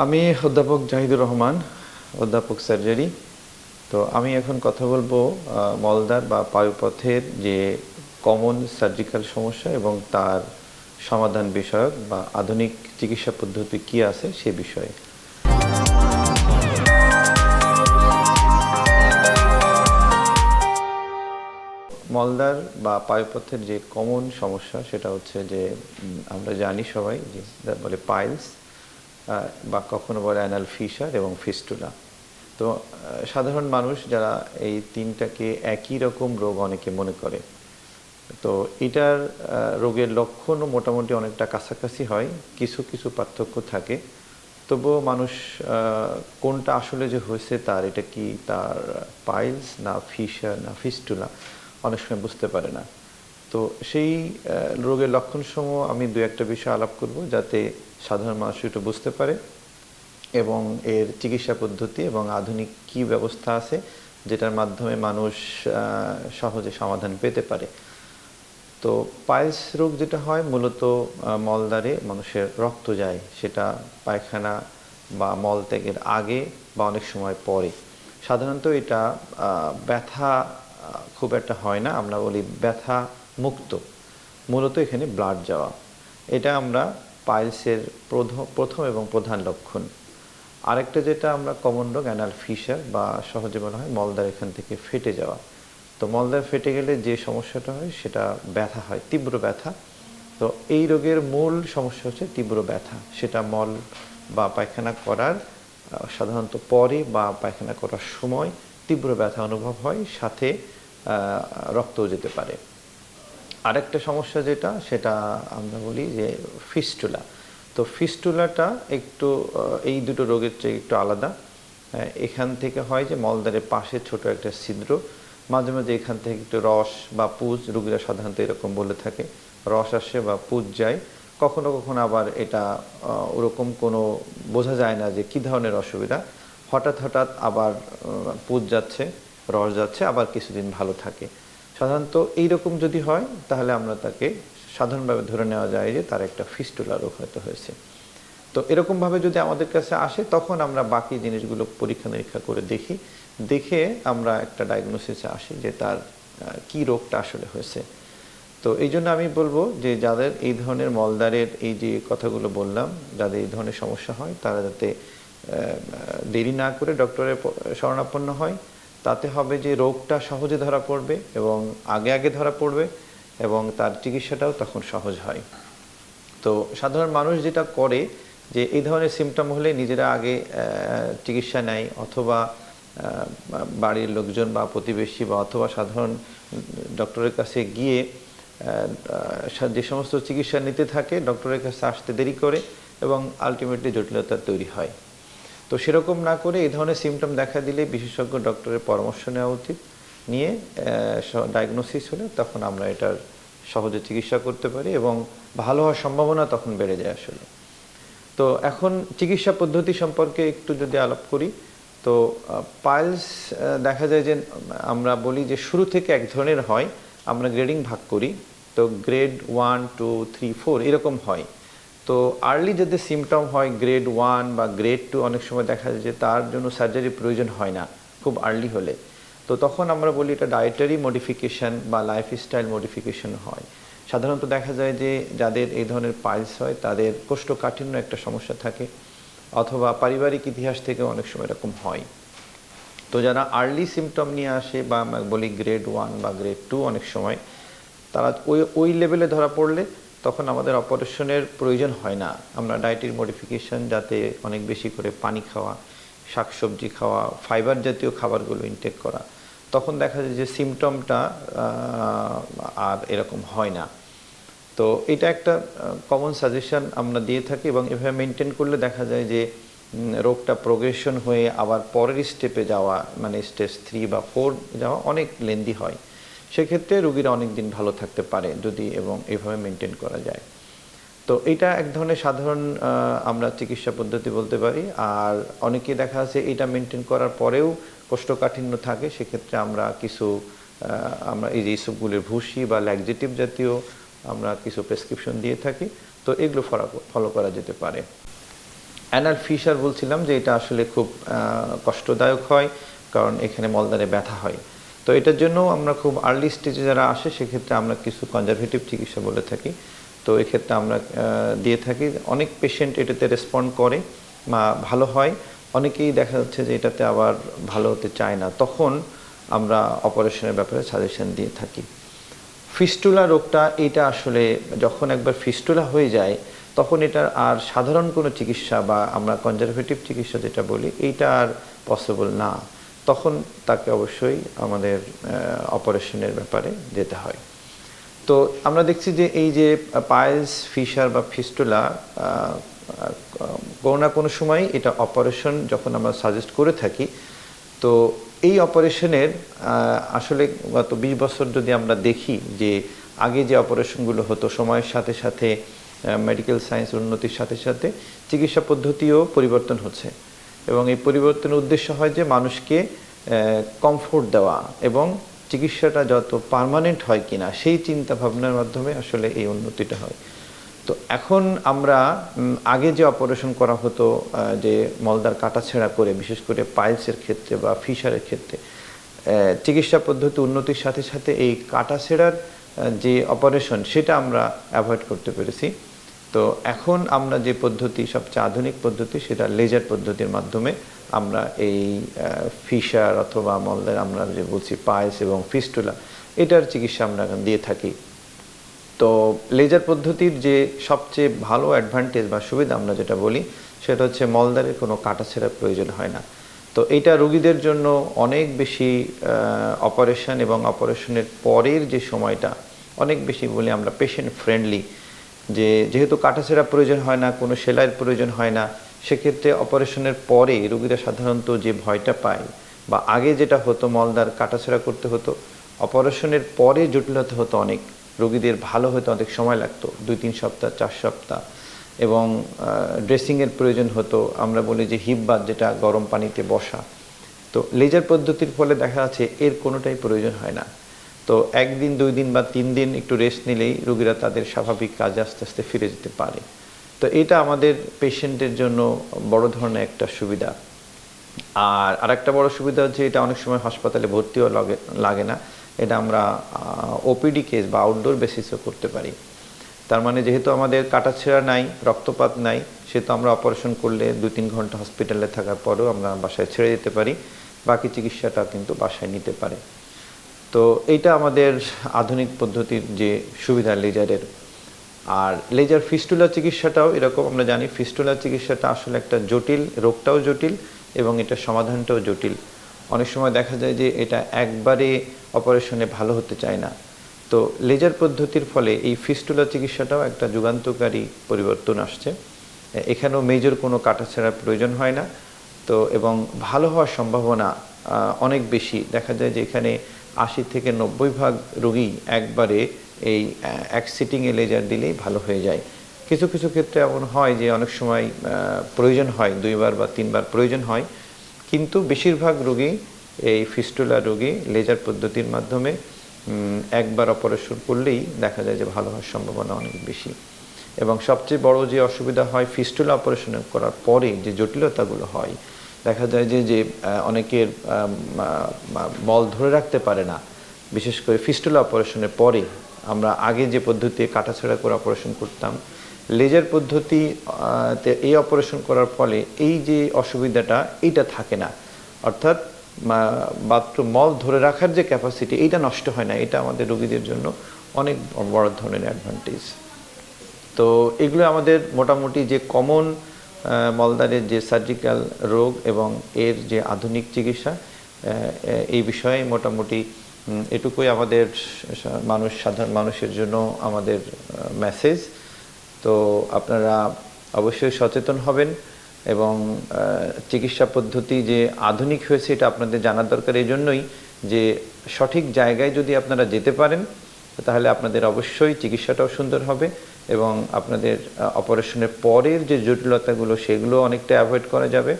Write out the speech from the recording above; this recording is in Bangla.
আমি অধ্যাপক জাহিদুর রহমান, অধ্যাপক সার্জারি। তো আমি এখন কথা বলব মলদার বা পায়ুপথের যে কমন সার্জিক্যাল সমস্যা এবং তার সমাধান বিষয়ক বা আধুনিক চিকিৎসা পদ্ধতি কি আছে সে বিষয়ে। মলদার বা পায়ুপথের যে কমন সমস্যা সেটা হচ্ছে যে আমরা জানি সবাই যে বলে পাইলস বা কখনো বলে অ্যানাল ফিশার এবং ফিস্টুলা। তো সাধারণ মানুষ যারা এই তিনটাকে একই রকম রোগ অনেকে মনে করে। তো এটার রোগের লক্ষণও মোটামুটি অনেকটা কাছাকাছি হয়, কিছু কিছু পার্থক্য থাকে। তবুও মানুষ কোনটা আসলে যে হয়েছে তার, এটা কি তার পাইলস না ফিশার না ফিস্টুলা? অনেক সময় বুঝতে পারে না। তো সেই রোগের লক্ষণসমূহ আমি দু একটা বিষয় আলাপ করব যাতে সাধারণ মানুষ একটু বুঝতে পারে এবং এর চিকিৎসা পদ্ধতি এবং আধুনিক কি ব্যবস্থা আছে যেটার মাধ্যমে মানুষ সহজে সমাধান পেতে পারে। তো পাইলস রোগ যেটা হয় মূলত মলদ্বারে মানুষের রক্ত যায়, সেটা পায়খানা বা মল ত্যাগের আগে বা অনেক সময় পরে। সাধারণত এটা ব্যথা খুব একটা হয় না। আমরা বলি ব্যথা মুক্ত। মূলত এখানে ব্লাড যাওয়া। এটা আমরা পাইলসের প্রথম এবং প্রধান লক্ষণ। আরেকটা যেটা আমরা কমন রোগ অ্যানাল ফিশার বা সহজে বলা হয় মলদ্বার এখান থেকে ফেটে যাওয়া। তো মলদ্বার ফেটে গেলে যে সমস্যাটা হয়, সেটা ব্যথা হয়, তীব্র ব্যথা। তো এই রোগের মূল সমস্যা হচ্ছে তীব্র ব্যথা। সেটা মল বা পায়খানা করার সাধারণত পরে বা পায়খানা করার সময় তীব্র ব্যথা অনুভব হয়, সাথে রক্তও যেতে পারে। আরেকটা সমস্যা যেটা, সেটা আমরা বলি যে ফিস্টুলা। তো ফিস্টুলাটা একটু এই দুটো রোগের চেয়ে একটু আলাদা। এখান থেকে হয় যে মলদ্বারের পাশে ছোট একটা ছিদ্র। মাঝে মাঝে এখান থেকে একটু রস বা পুজ, রুগীরা সাধারণত এরকম বলে থাকে। রস আসে বা পুজ যায়। কখনো কখনো আবার এটা ওরকম কোনো বোঝা যায় না যে কী ধরনের অসুবিধা। হঠাৎ হঠাৎ আবার পুজ যাচ্ছে, রস যাচ্ছে, আবার কিছুদিন ভালো থাকে। সাধারণত এইরকম যদি হয়, তাহলে আমরা তাকে সাধারণভাবে ধরে নেওয়া যায় যে তার একটা ফিস্টুলা রোগ হয়তো হয়েছে। তো এরকমভাবে যদি আমাদের কাছে আসে, তখন আমরা বাকি জিনিসগুলো পরীক্ষা নিরীক্ষা করে দেখি। দেখে আমরা একটা ডায়াগনোসিসে আসি যে তার কি রোগটা আসলে হয়েছে। তো এই জন্য আমি বলব যে যাদের এই ধরনের মলদারের এই যে কথাগুলো বললাম, যাদের এই ধরনের সমস্যা হয়, তারা যাতে দেরি না করে ডক্টরের শরণাপন্ন হয়। তাতে হবে যে রোগটা সহজে ধরা পড়বে এবং আগে আগে ধরা পড়বে এবং তার চিকিৎসাটাও তখন সহজ হয়। তো সাধারণ মানুষ যেটা করে যে এই ধরনের সিমটম হলে নিজেরা আগে চিকিৎসা নেয় অথবা বাড়ির লোকজন বা প্রতিবেশী বা অথবা সাধারণ ডক্টরের কাছে গিয়ে যে সমস্ত চিকিৎসা নিতে থাকে, ডক্টরের কাছে আসতে দেরি করে এবং আলটিমেটলি জটিলতা তৈরি হয়। তো সেরকম না করে এই ধরনের সিমটম দেখা দিলে বিশেষজ্ঞ ডক্টরের পরামর্শ নেওয়া উচিত। নিয়ে ডায়াগনোসিস হলে তখন আমরা এটার সহজে চিকিৎসা করতে পারি এবং ভালো হওয়ার সম্ভাবনা তখন বেড়ে যায় আসলে। তো এখন চিকিৎসা পদ্ধতি সম্পর্কে একটু যদি আলাপ করি, তো পাইলস দেখা যায় যে, আমরা বলি যে শুরু থেকে এক ধরনের হয়, আমরা গ্রেডিং ভাগ করি। তো grade one two three four এরকম হয়। তো আর্লি যদি সিমটম হয় গ্রেড ওয়ান বা গ্রেড টু অনেক সময় দেখা যায় যে তার জন্য সার্জারি প্রয়োজন হয় না, খুব আর্লি হলে। তো তখন আমরা বলি এটা ডায়েটারি মডিফিকেশন বা লাইফস্টাইল মডিফিকেশন হয়। সাধারণত দেখা যায় যে যাদের এই ধরনের পাইলস হয়, তাদের কোষ্ঠকাঠিন্য একটা সমস্যা থাকে অথবা পারিবারিক ইতিহাস থেকে অনেক সময় এরকম হয়। তো যারা আর্লি সিমটম নিয়ে আসে বা বলি গ্রেড ওয়ান বা গ্রেড টু অনেক সময়, তারা ওই ওই লেভেলে ধরা পড়লে তখন আমাদের অপারেশনের প্রয়োজন হয় না। আমরা ডায়েটের মডিফিকেশন যাতে অনেক বেশি করে পানি খাওয়া, শাকসবজি খাওয়া ফাইবার জাতীয় খাবারগুলো ইনটেক করা, তখন দেখা যায় যে সিমটমটা আর এরকম হয় না। তো এটা একটা কমন সাজেশন আমরা দিয়ে থাকি এবং এভাবে মেনটেন করলে দেখা যায় যে রোগটা প্রোগ্রেশন হয়ে আবার পরের স্টেপে যাওয়া মানে স্টেজ থ্রি বা ফোর যাওয়া অনেক লেন্দি হয়। সেক্ষেত্রে রুগীরা অনেক দিন ভালো থাকতে পারে যদি এবং এভাবে মেনটেন করা যায়। তো এটা এক ধরনের সাধারণ আমরা চিকিৎসা পদ্ধতি বলতে পারি। আর অনেকে দেখা যাচ্ছে এটা মেনটেন করার পরেও কোষ্ঠকাঠিন্য থাকে। সেক্ষেত্রে আমরা কিছু আমরা এই যে এইসবগুলির ভুসি বা ল্যাকজেটিভ জাতীয় আমরা কিছু প্রেসক্রিপশন দিয়ে থাকি। তো এগুলো ফলো করা যেতে পারে। অ্যানাল ফিশার বলছিলাম যে এটা আসলে খুব কষ্টদায়ক হয়। কারণ এখানে মলদারে ব্যথা হয়। তো এটার জন্য আমরা খুব আর্লি স্টেজে যারা আসে, সেক্ষেত্রে আমরা কিছু কনজারভেটিভ চিকিৎসা বলে থাকি। তো এক্ষেত্রে আমরা দিয়ে থাকি। অনেক পেশেন্ট এটাতে রেসপন্ড করে বা ভালো হয়। অনেকেই দেখা যাচ্ছে যে এটাতে আবার ভালো হতে চায় না। তখন আমরা অপারেশনের ব্যাপারে সাজেশন দিয়ে থাকি। ফিস্টুলা রোগটা, এটা আসলে যখন একবার ফিস্টুলা হয়ে যায়, তখন এটার আর সাধারণ কোনো চিকিৎসা বা আমরা কনজারভেটিভ চিকিৎসা যেটা বলি, এইটা আর পসিবল না। তখন তাকে অবশ্যই আমাদের অপারেশনের ব্যাপারে যেতে হয়। তো আমরা দেখছি যে এই যে পায়েলস, ফিশার বা ফিস্টুলা কোনো না কোনো সময় এটা অপারেশন যখন আমরা সাজেস্ট করে থাকি, তো এই অপারেশনের আসলে গত বিশ বছর যদি আমরা দেখি যে আগে যে অপারেশনগুলো হতো সময়ের সাথে সাথে মেডিকেল সায়েন্স উন্নতির সাথে সাথে, চিকিৎসা পদ্ধতিও পরিবর্তন হচ্ছে। এবং এই পরিবর্তনের উদ্দেশ্য হয় যে মানুষকে কমফোর্ট দেওয়া এবং চিকিৎসাটা যত পার্মানেন্ট হয় কিনা, সেই চিন্তা ভাবনার মাধ্যমে আসলে এই উন্নতিটা হয়। তো এখন আমরা আগে যে অপারেশন করা হতো যে মলদার কাটাছেঁড়া করে, বিশেষ করে পাইলসের ক্ষেত্রে বা ফিশারের ক্ষেত্রে চিকিৎসা পদ্ধতি উন্নতির সাথে সাথে এই কাটাছেঁড়ার যে অপারেশন সেটা আমরা অ্যাভয়েড করতে পেরেছি। তো এখন আমরা যে পদ্ধতি, সবচেয়ে আধুনিক পদ্ধতি, সেটা লেজার পদ্ধতির মাধ্যমে আমরা এই ফিশার অথবা মলদার আমরা যে বলছি পায়েস এবং ফিস্টুলা, এটার চিকিৎসা আমরা দিয়ে থাকি। তো লেজার পদ্ধতির যে সবচেয়ে ভালো অ্যাডভান্টেজ বা সুবিধা আমরা যেটা বলি, সেটা হচ্ছে মলদারের কোনো কাটাছেড়ার প্রয়োজন হয় না। তো এটা রোগীদের জন্য অনেক বেশি অপারেশন এবং অপারেশনের পরের যে সময়টা, অনেক বেশি বলি আমরা পেশেন্ট ফ্রেন্ডলি যে যেহেতু কাটাছেড়া প্রয়োজন হয় না, কোনো সেলাইয়ের প্রয়োজন হয় না, সেক্ষেত্রে অপারেশনের পরে রোগীরা সাধারণত যে ভয়টা পায় বা আগে যেটা হতো মলদার কাটাছেড়া করতে হতো, অপারেশনের পরে জটিলতা হতো অনেক, রোগীদের ভালো হতে অনেক সময় লাগতো, দুই, তিন সপ্তাহ, চার সপ্তাহ। এবং ড্রেসিংয়ের প্রয়োজন হতো, আমরা বলি যে হিপ বাদ যেটা গরম পানিতে বসা। তো লেজার পদ্ধতির ফলে দেখা যাচ্ছে এর কোনোটাই প্রয়োজন হয় না। তো একদিন, দুই দিন বা তিন দিন একটু রেস্ট নিলেই রোগীরা তাদের স্বাভাবিক কাজে আস্তে আস্তে ফিরে যেতে পারে। তো এটা আমাদের পেশেন্টের জন্য বড় ধরনের একটা সুবিধা। আর আরেকটা বড় সুবিধা হচ্ছে এটা অনেক সময় হাসপাতালে ভর্তিও লাগে লাগে না। এটা আমরা ওপিডি কেস বা আউটডোর বেসিসও করতে পারি। তার মানে যেহেতু আমাদের কাটাছেঁড়া নাই, রক্তপাত নাই, সেহেতু আমরা অপারেশন করলে দু তিন ঘণ্টা হসপিটালে থাকার পরেও আমরা বাসায় ছেড়ে দিতে পারি। বাকি চিকিৎসাটা কিন্তু বাসায় নিতে পারে। তো এইটা আমাদের আধুনিক পদ্ধতির যে সুবিধা লেজারের। আর লেজার ফিস্টুলা চিকিৎসাটাও এরকম আমরা জানি, ফিস্টুলা চিকিৎসাটা আসলে একটা জটিল, রোগটাও জটিল এবং এটা সমাধানটাও জটিল। অনেক সময় দেখা যায় যে এটা একবারে অপারেশনে ভালো হতে চায় না। তো লেজার পদ্ধতির ফলে এই ফিস্টুলা চিকিৎসাটাও একটা যুগান্তকারী পরিবর্তন আসছে। এখানেও মেজর কোনো কাটাছেড়ার প্রয়োজন হয় না। তো এবং ভালো হওয়ার সম্ভাবনা অনেক বেশি। দেখা যায় যে এখানে আশি থেকে নব্বই ভাগ রোগী একবারে এই এক সিটিংয়ে লেজার দিলেই ভালো হয়ে যায়। কিছু কিছু ক্ষেত্রে এমন হয় যে অনেক সময় প্রয়োজন হয়, দুইবার বা তিনবার প্রয়োজন হয়। কিন্তু বেশিরভাগ রোগী এই ফিস্টুলা রোগী লেজার পদ্ধতির মাধ্যমে একবার অপারেশন করলেই দেখা যায় যে ভালো হওয়ার সম্ভাবনা অনেক বেশি। এবং সবচেয়ে বড় যে অসুবিধা হয় ফিস্টুলা অপারেশন করার পরে যে জটিলতাগুলো হয় দেখা যায় যে যে অনেকের মল ধরে রাখতে পারে না। বিশেষ করে ফিস্টুলা অপারেশনের পরে আমরা আগে যে পদ্ধতি কাটাছেড়া করে অপারেশন করতাম, লেজার পদ্ধতি এই অপারেশন করার ফলে এই যে অসুবিধাটা, এইটা থাকে না। অর্থাৎ বাথরুম মল ধরে রাখার যে ক্যাপাসিটি, এইটা নষ্ট হয় না। এটা আমাদের রোগীদের জন্য অনেক বড় ধরনের অ্যাডভান্টেজ। তো এগুলো আমাদের মোটামুটি যে কমন মলদারের যে সার্জিক্যাল রোগ এবং এর যে আধুনিক চিকিৎসা এই বিষয়ে মোটামুটি এটুকুই আমাদের মানুষ, সাধারণ মানুষের জন্য আমাদের মেসেজ তো আপনারা অবশ্যই সচেতন হবেন এবং চিকিৎসা পদ্ধতি যে আধুনিক হয়েছে এটা আপনাদের জানার দরকার এই জন্যই যে সঠিক জায়গায় যদি আপনারা যেতে পারেন, তাহলে আপনাদের অবশ্যই চিকিৎসাটাও সুন্দর হবে। এবং আপনাদের অপারেশনের পরের যে জটিলতাগুলো সেগুলো অনেকটা অ্যাভয়েড করা যাবে।